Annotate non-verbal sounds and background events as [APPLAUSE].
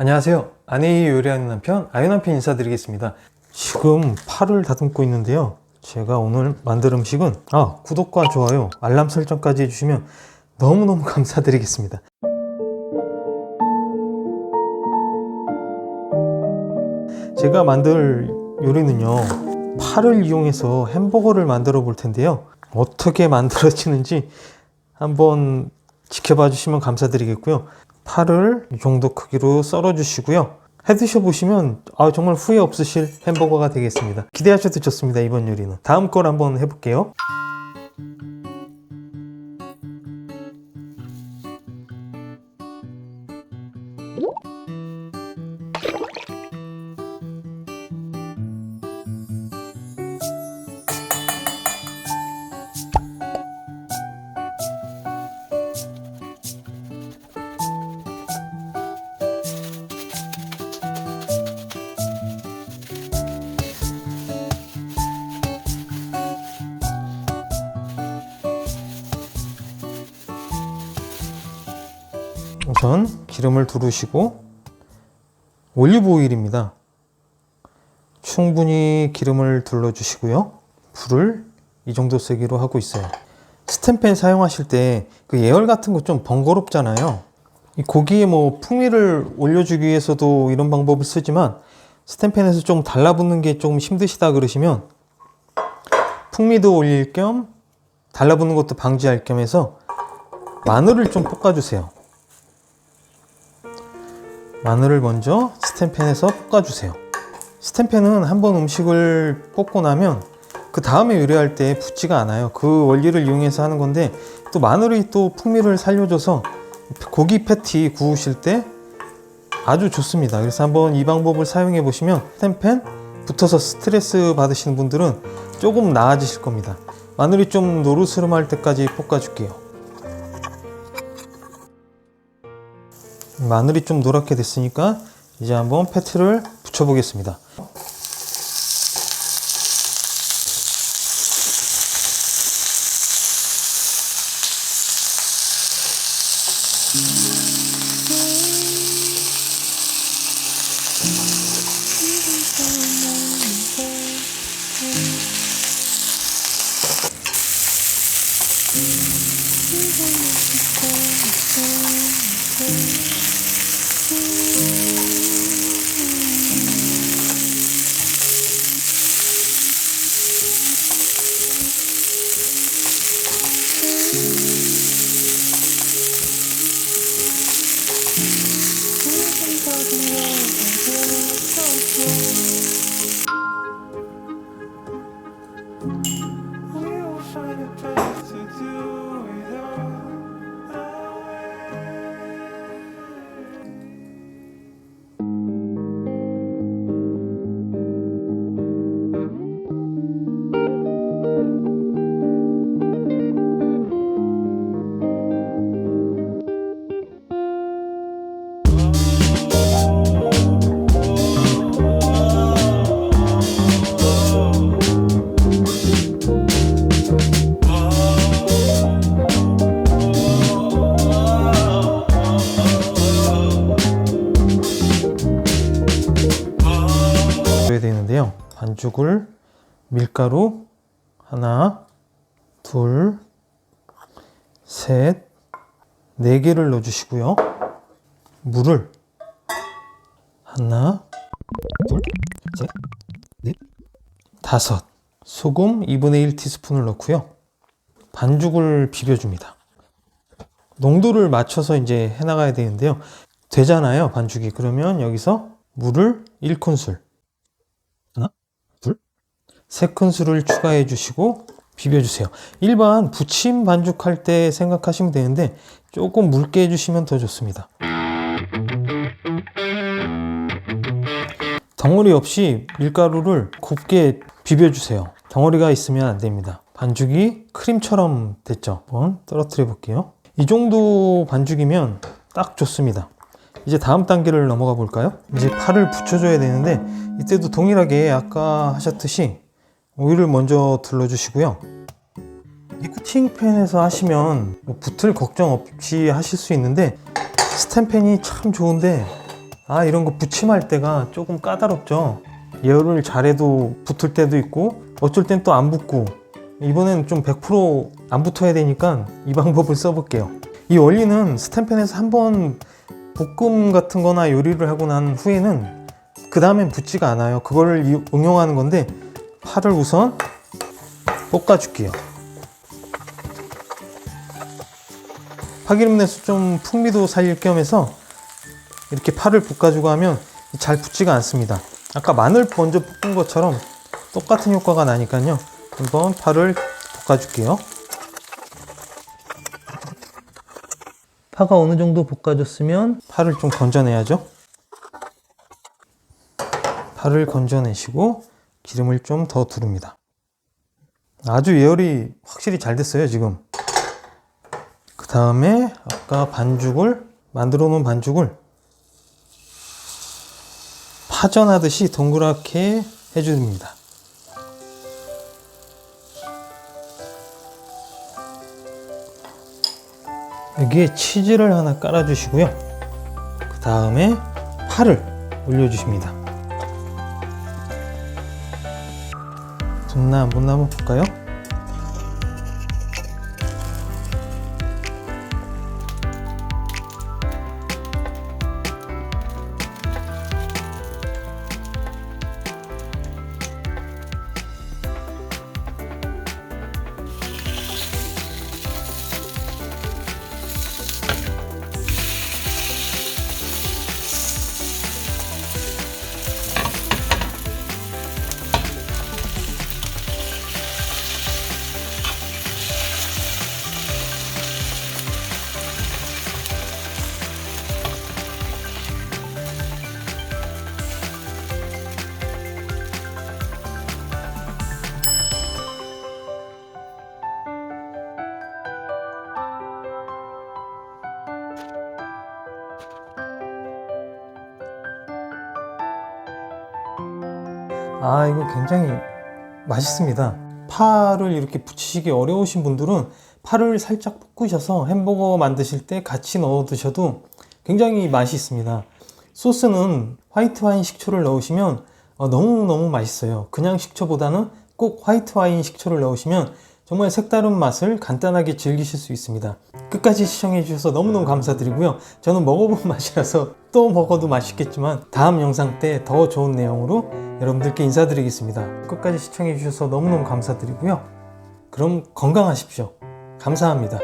안녕하세요. 아내의 요리하는 남편, 아유 남편 인사드리겠습니다. 지금 팔을 다듬고 있는데요. 제가 오늘 만들 음식은, 아, 구독과 좋아요, 알람 설정까지 해주시면 너무너무 감사드리겠습니다. 제가 만들 요리는요, 팔을 이용해서 햄버거를 만들어 볼 텐데요. 어떻게 만들어지는지 한번 지켜봐 주시면 감사드리겠고요. 파를 이 정도 크기로 썰어 주시고요. 해 드셔 보시면 아, 정말 후회 없으실 햄버거가 되겠습니다. 기대하셔도 좋습니다. 이번 요리는. 다음 걸 한번 해볼게요. 우선 기름을 두르시고 올리브 오일입니다. 충분히 기름을 둘러주시고요. 불을 이 정도 세기로 하고 있어요. 스텐팬 사용하실 때 그 예열 같은 거 좀 번거롭잖아요. 이 고기에 뭐 풍미를 올려주기 위해서도 이런 방법을 쓰지만 스텐팬에서 좀 달라붙는 게 좀 힘드시다 그러시면 풍미도 올릴 겸 달라붙는 것도 방지할 겸 해서 마늘을 좀 볶아주세요. 마늘을 먼저 스텐팬에서 볶아주세요. 스텐팬은 한번 음식을 볶고 나면 그 다음에 요리할 때 붙지가 않아요. 그 원리를 이용해서 하는 건데 또 마늘이 또 풍미를 살려줘서 고기 패티 구우실 때 아주 좋습니다. 그래서 한번 이 방법을 사용해 보시면 스텐팬 붙어서 스트레스 받으시는 분들은 조금 나아지실 겁니다. 마늘이 좀 노르스름할 때까지 볶아줄게요. 마늘이 좀 노랗게 됐으니까 이제 한번 패티를 붙여 보겠습니다. 반죽을 밀가루 하나, 둘, 셋, 네 개를 넣어주시고요. 물을 하나, 둘, 셋, 넷, 다섯. 소금 2분의 1 티스푼을 넣고요. 반죽을 비벼줍니다. 농도를 맞춰서 이제 해나가야 되는데요. 되잖아요, 반죽이. 그러면 여기서 물을 1큰술, 하나, 둘, 세 큰술을 추가해 주시고 비벼주세요. 일반 부침 반죽할 때 생각하시면 되는데 조금 묽게 해주시면 더 좋습니다. 덩어리 없이 밀가루를 곱게 비벼주세요. 덩어리가 있으면 안 됩니다. 반죽이 크림처럼 됐죠? 한번 떨어뜨려 볼게요. 이 정도 반죽이면 딱 좋습니다. 이제 다음 단계를 넘어가 볼까요? 이제 팔을 붙여줘야 되는데 이때도 동일하게 아까 하셨듯이 오일을 먼저 둘러주시고요. 이 쿠팅팬에서 하시면 뭐 붙을 걱정 없이 하실 수 있는데 스텐팬이 참 좋은데 아 이런 거 부침할 때가 조금 까다롭죠. 예열을 잘해도 붙을 때도 있고 어쩔 땐 또 안 붙고 이번엔 좀 100%안 붙어야 되니까 이 방법을 써볼게요. 이 원리는 스탬펜에서 한번 볶음 같은 거나 요리를 하고 난 후에는 그 다음엔 붙지가 않아요. 그걸 이- 응용하는 건데 파를 우선 볶아줄게요 파기름 내서 좀 풍미도 살릴 겸 해서 이렇게 파를 볶아주고 하면 잘 붙지가 않습니다. 아까 마늘 먼저 볶은 것처럼 똑같은 효과가 나니까요. 한번 파를 볶아줄게요. 파가 어느 정도 볶아졌으면 파를 좀 건져내야죠. 파를 건져내시고 기름을 좀 더 두릅니다. 아주 예열이 확실히 잘 됐어요, 지금. 그 다음에 아까 반죽을 만들어 놓은 반죽을 파전하듯이 동그랗게 해줍니다. 여기에 치즈를 하나 깔아주시고요. 그 다음에 파를 올려주십니다. 붙나 한번 볼까요? 아, 이거 굉장히 맛있습니다. 파를 이렇게 붙이시기 어려우신 분들은 파를 살짝 볶으셔서 햄버거 만드실 때 같이 넣어 드셔도 굉장히 맛이 있습니다. 소스는 화이트 와인 식초를 넣으시면 어, 너무너무 맛있어요. 그냥 식초보다는 꼭 화이트 와인 식초를 넣으시면 정말 색다른 맛을 간단하게 즐기실 수 있습니다. 끝까지 시청해 주셔서 너무너무 감사드리고요. 저는 먹어본 [LAUGHS] 맛이라서 또 먹어도 맛있겠지만 다음 영상 때 더 좋은 내용으로 여러분들께 인사드리겠습니다. 끝까지 시청해 주셔서 너무너무 감사드리고요. 그럼 건강하십시오. 감사합니다.